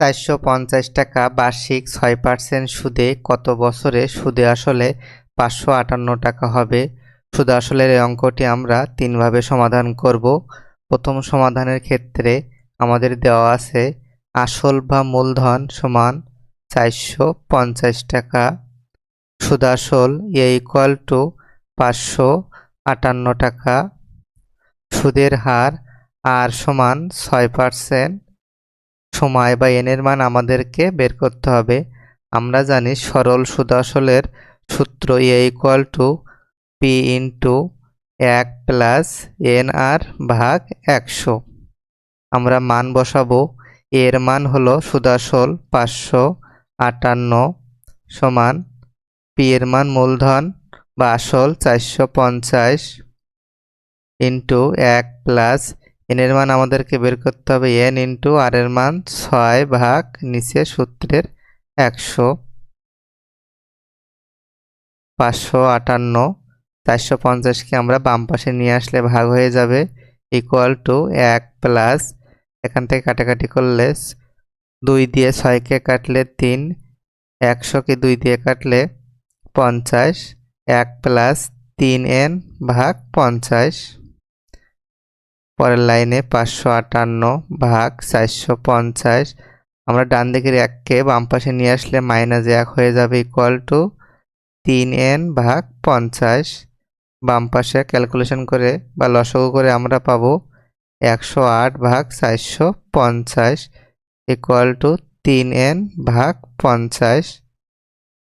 চারশো পঞ্চাশ টাকা বার্ষিক ছয় পার্সেন্ট সুদে কত বছরে সুদে আসলে পাঁচশো আটান্ন টাকা হবে? সুদে আসলের এই অঙ্কটি আমরা তিনভাবে সমাধান করব। প্রথম সমাধানের ক্ষেত্রে আমাদের দেওয়া আছে আসল বা মূলধন সমান চারশো পঞ্চাশ টাকা। সুদাসল এ ইকুয়াল টু পাঁচশো আটান্ন টাকা। সুদের হার আর সমান ছয় পার্সেন্ট সময় বা এনের মান আমাদেরকে বের করতে হবে। আমরা জানি সরল সুদাসলের সূত্র A equal to P into এক প্লাস এন আর ভাগ একশো। আমরা মান বসাবো। এর মান হলো সুদাসল পাঁচশো আটান্ন সমান পি এর মান মূলধন বা আসল চারশো পঞ্চাশ ইন্টু এক প্লাস এন এর মান আমাদেরকে বের করতে হবে এন ইন্টু আর এর মান ছয় ভাগ নিচে সূত্রের একশো পাঁচশো আটান্ন। চারশো পঞ্চাশকে আমরা বাম পাশে নিয়ে আসলে ভাগ হয়ে যাবে। ইকুয়াল টু এক প্লাস এখান থেকে কাটাকাটি করলে দুই দিয়ে ছয়কে কাটলে তিন একশোকে দুই দিয়ে কাটলে পঞ্চাশ, এক প্লাস তিন এন ভাগ পঞ্চাশ। পরের লাইনে পাঁচশো আটান্ন ভাগ চারশো পঞ্চাশ। আমরা ডান দিকের এককে বাম পাশে নিয়ে আসলে মাইনাস এক হয়ে যাবে ইকুয়াল টু তিন এন ভাগ পঞ্চাশ। বাম পাশে ক্যালকুলেশন করে বা লসগু করে আমরা পাবো একশো আট ভাগ চারশো পঞ্চাশ ইকুয়াল টু তিন এন ভাগ পঞ্চাশ।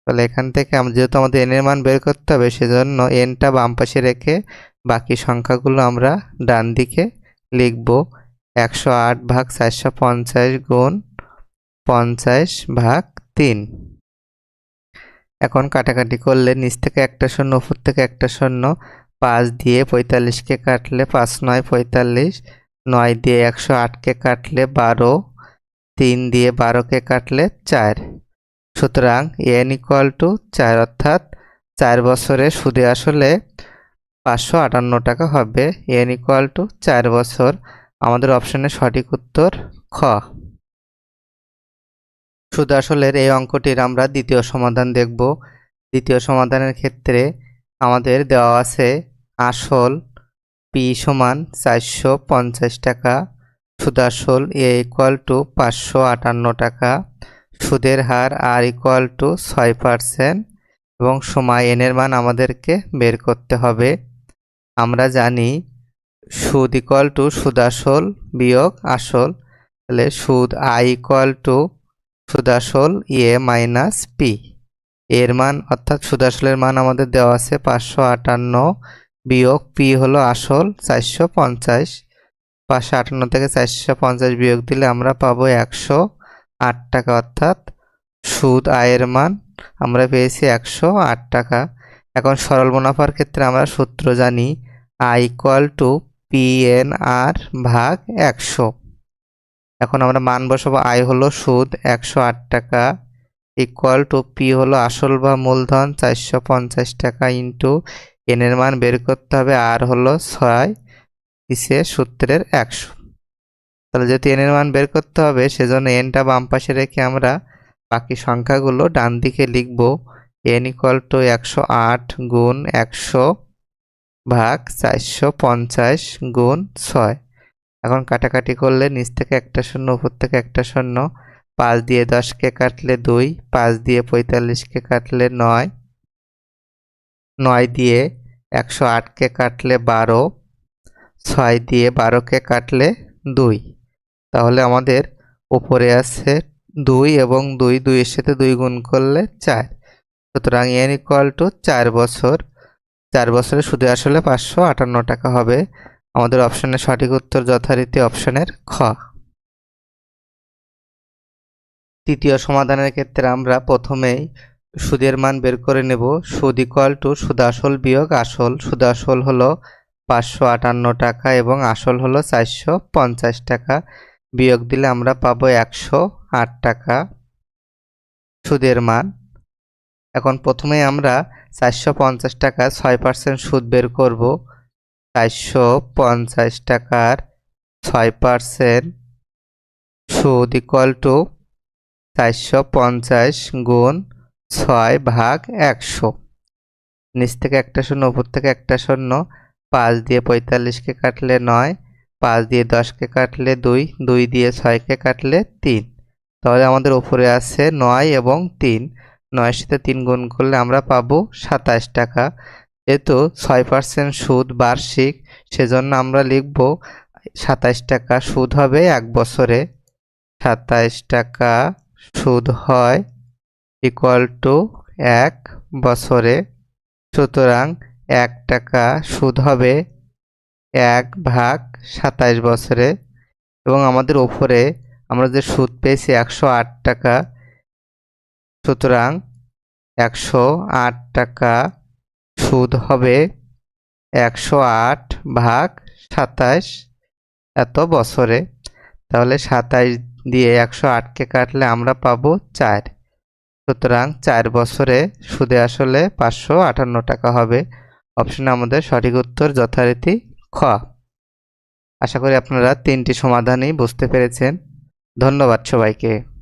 তাহলে এখান থেকে যেহেতু আমাদের এনের মান বের করতে হবে, সেজন্য এনটা বাম পাশে রেখে বাকি সংখ্যাগুলো আমরা ডান দিকে লিখব একশো আট ভাগ চারশো পঞ্চাশ গুণ পঞ্চাশ ভাগ তিন। এখন কাটাকাটি করলে নিচ থেকে একটা শূন্য, উপর থেকে একটা শূন্য, পাঁচ দিয়ে পঁয়তাল্লিশকে কাটলে পাঁচ নয়, পঁয়তাল্লিশ, নয় দিয়ে একশো আটকে কাটলে বারো, তিন দিয়ে বারোকে কাটলে চার। সুতরাং এন ইকুয়াল টু চার অর্থাৎ চার বছরে সুদে আসলে পাঁচশো আটান্ন টাকা হবে। এন ইকুয়াল টু চার বছর। আমাদের অপশনের সঠিক উত্তর খ। সুদ আসলের এই অঙ্কটির আমরা দ্বিতীয় সমাধান দেখব। দ্বিতীয় সমাধানের ক্ষেত্রে আমাদের দেওয়া আছে আসল পি সমান চারশো পঞ্চাশ টাকা। সুদাসল এ ইকুয়াল টু পাঁচশো আটান্ন টাকা। সুদের হার আর ইকুয়াল টু ছয় পার্সেন্ট এবং সময় এনের মান আমাদেরকে বের করতে হবে। আমরা জানি সুদ ইকুয়াল টু সুদাসল বিয়োগ আসল। তাহলে সুদ আই ইকুয়াল টু সুদাসল এ মাইনাস পি এর মান, অর্থাৎ সুদাসলের মান আমাদের দেওয়া আছে পাঁচশো আটান্ন বিয়োগ পি হলো আসল, চারশো পঞ্চাশ। পাঁচশো আটান্ন থেকে চারশো পঞ্চাশ বিয়োগ দিলে আমরা পাবো একশো আট টাকা, অর্থাৎ সুদ আয়ের মান আমরা পেয়েছি একশো আট টাকা। এখন সরল মুনাফার ক্ষেত্রে আমরা সূত্র জানি I equal to P N R ভাগ একশো। এখন আমরা মান বসাবো আয় হলো সুদ, একশো আট টাকা। ইকুয়াল টু পি হলো আসল বা মূলধন, চারশো পঞ্চাশ টাকা ইন্টু এনের মান বের করতে হবে আর হলো ছয় পিছিয়ে সূত্রের একশো। তাহলে যেহেতু এনের মান বের করতে হবে, সেজন্য এনটা বাম পাশে রেখে আমরা বাকি সংখ্যাগুলো ডান দিকে লিখব। এন ইকুয়াল টু একশো আট গুণ একশো। ভাগ চারশো পঞ্চাশ গুণ ছয়। এখন কাটাকাটি করলে নিচ থেকে একটা শূন্য, উপর থেকে একটা শূন্য। পাঁচ দিয়ে দশকে কাটলে দুই, পাঁচ দিয়ে পঁয়তাল্লিশকে কাটলে নয়। নয় দিয়ে একশো আটকে কাটলে বারো। ছয় দিয়ে বারোকে কাটলে দুই। তাহলে আমাদের উপরে আছে দুই এবং দুই, দুইয়ের সাথে দুই গুণ করলে চার। সুতরাং এন ইকুয়াল টু চার বছর চার বছরে সুদে আসলে পাঁচশো আটান্ন টাকা হবে। আমাদের অপশনের সঠিক উত্তর যথারীতি অপশনের খ। তৃতীয় সমাধানের ক্ষেত্রে আমরা প্রথমেই সুদের মান বের করে নেব। সুদ ইকুয়াল টু সুদ আসল বিয়োগ আসল। সুদ আসল হলো পাঁচশো আটান্ন টাকা এবং আসল হলো চারশো পঞ্চাশ টাকা। বিয়োগ দিলে আমরা পাবো একশো আট টাকা সুদের মান। এখন প্রথমে আমরা চারশো পঞ্চাশ টাকা ছয় পার্সেন্ট সুদ বের করব। চারশো পঞ্চাশ টাকার ছয় পার্সেন্ট সুদ ইকুয়াল টু চারশো পঞ্চাশ গুণ ছয় ভাগ একশো। নিচ থেকে একটা শূন্য, উপর থেকে একটা শূন্য, পাঁচ দিয়ে পঁয়তাল্লিশকে কাটলে নয়, পাঁচ দিয়ে দশকে কাটলে দুই দুই দিয়ে ছয়কে কাটলে তিন। তাহলে আমাদের উপরে আছে নয় এবং তিন। নয়ের সাথে তিন গুণ করলে আমরা পাবো সাতাশ টাকা। যেহেতু ছয় পার্সেন্ট সুদ বার্ষিক, সেজন্য আমরা লিখব সাতাশ টাকা সুদ হবে এক বছরে। সাতাশ টাকা সুদ হয় ইকুয়াল টু এক বছরে। সুতরাং এক টাকা সুদ হবে এক ভাগ সাতাশ বছরে। এবং আমাদের ওপরে আমরা যে সুদ পেয়েছি একশো আট টাকা সুতরাং একশো আট টাকা সুদ হবে একশো আট ভাগ সাতাশ এত বছরে। তাহলে সাতাশ দিয়ে একশো আটকে কাটলে আমরা পাবো চার। সুতরাং চার বছরে সুদে আসলে পাঁচশো আটান্ন টাকা হবে। অপশনে আমাদের সঠিক উত্তর যথারীতি খ। আশা করি আপনারা তিনটি সমাধানই বুঝতে পেরেছেন। ধন্যবাদ সবাইকে।